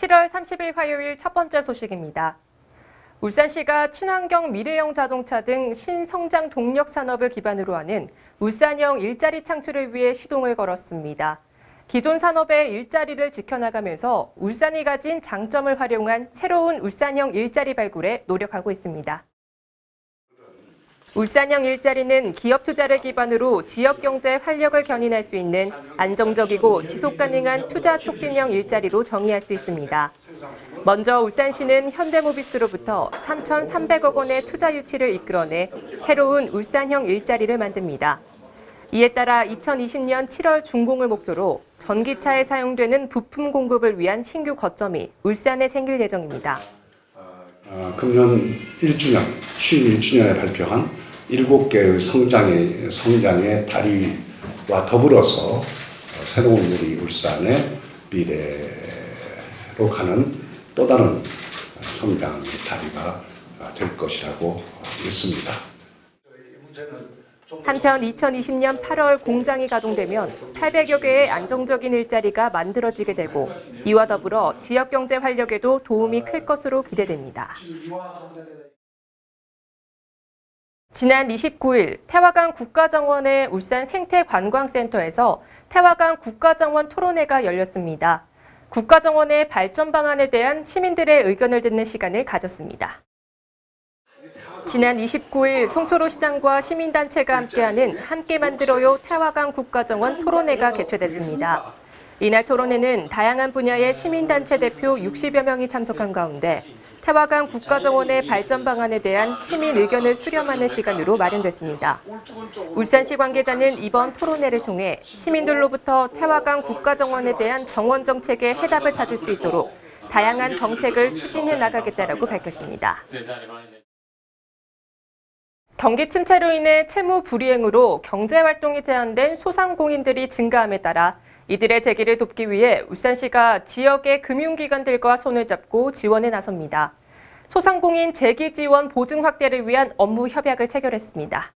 7월 30일 화요일 첫 번째 소식입니다. 울산시가 친환경 미래형 자동차 등 신성장 동력 산업을 기반으로 하는 울산형 일자리 창출을 위해 시동을 걸었습니다. 기존 산업의 일자리를 지켜나가면서 울산이 가진 장점을 활용한 새로운 울산형 일자리 발굴에 노력하고 있습니다. 울산형 일자리는 기업 투자를 기반으로 지역 경제 활력을 견인할 수 있는 안정적이고 지속 가능한 투자 촉진형 일자리로 정의할 수 있습니다. 먼저 울산시는 현대모비스로부터 3,300억 원의 투자 유치를 이끌어내 새로운 울산형 일자리를 만듭니다. 이에 따라 2020년 7월 준공을 목표로 전기차에 사용되는 부품 공급을 위한 신규 거점이 울산에 생길 예정입니다. 어, 금년 1주년, 취임 1주년에 발표한 7개의 성장의, 성장의 다리와 더불어서 어, 새로운 우리 울산의 미래로 가는 또 다른 성장의 다리가 어, 될 것이라고 믿습니다. 한편 2020년 8월 공장이 가동되면 800여 개의 안정적인 일자리가 만들어지게 되고 이와 더불어 지역 경제 활력에도 도움이 클 것으로 기대됩니다. 지난 29일 태화강 국가정원의 울산 생태관광센터에서 태화강 국가정원 토론회가 열렸습니다. 국가정원의 발전 방안에 대한 시민들의 의견을 듣는 시간을 가졌습니다. 지난 29일 송초로 시장과 시민단체가 함께하는 함께 만들어요 태화강 국가정원 토론회가 개최됐습니다. 이날 토론회는 다양한 분야의 시민단체 대표 60여 명이 참석한 가운데 태화강 국가정원의 발전 방안에 대한 시민 의견을 수렴하는 시간으로 마련됐습니다. 울산시 관계자는 이번 토론회를 통해 시민들로부터 태화강 국가정원에 대한 정원 정책의 해답을 찾을 수 있도록 다양한 정책을 추진해 나가겠다라고 밝혔습니다. 경기 침체로 인해 채무 불이행으로 경제 활동이 제한된 소상공인들이 증가함에 따라 이들의 재기를 돕기 위해 울산시가 지역의 금융기관들과 손을 잡고 지원에 나섭니다. 소상공인 재기 지원 보증 확대를 위한 업무 협약을 체결했습니다.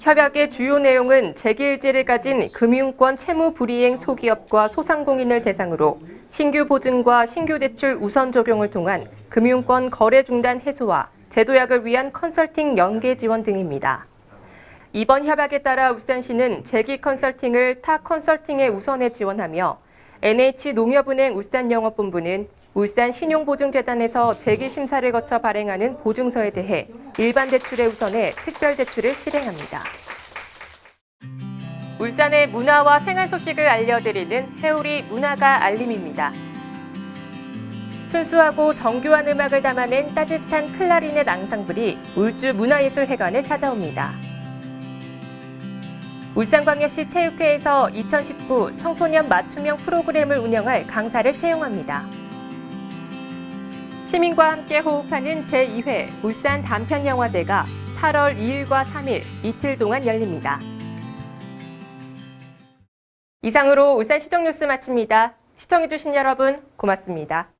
협약의 주요 내용은 재기 의지를 가진 금융권 채무 불이행 소기업과 소상공인을 대상으로 신규 보증과 신규 대출 우선 적용을 통한 금융권 거래 중단 해소와 제도약을 위한 컨설팅 연계 지원 등입니다. 이번 협약에 따라 울산시는 재기 컨설팅을 타 컨설팅에 우선에 지원하며 NH농협은행 울산영업본부는 울산 신용보증재단에서 재기 심사를 거쳐 발행하는 보증서에 대해 일반 대출에 우선해 특별 대출을 실행합니다. 울산의 문화와 생활 소식을 알려드리는 해우리 문화가 알림입니다. 순수하고 정교한 음악을 담아낸 따뜻한 클라리넷 앙상블이 울주 문화예술회관을 찾아옵니다. 울산광역시 체육회에서 2019 청소년 맞춤형 프로그램을 운영할 강사를 채용합니다. 시민과 함께 호흡하는 제2회 울산 단편영화제가 8월 2일과 3일 이틀 동안 열립니다. 이상으로 울산 시정 뉴스 마칩니다. 시청해주신 여러분 고맙습니다.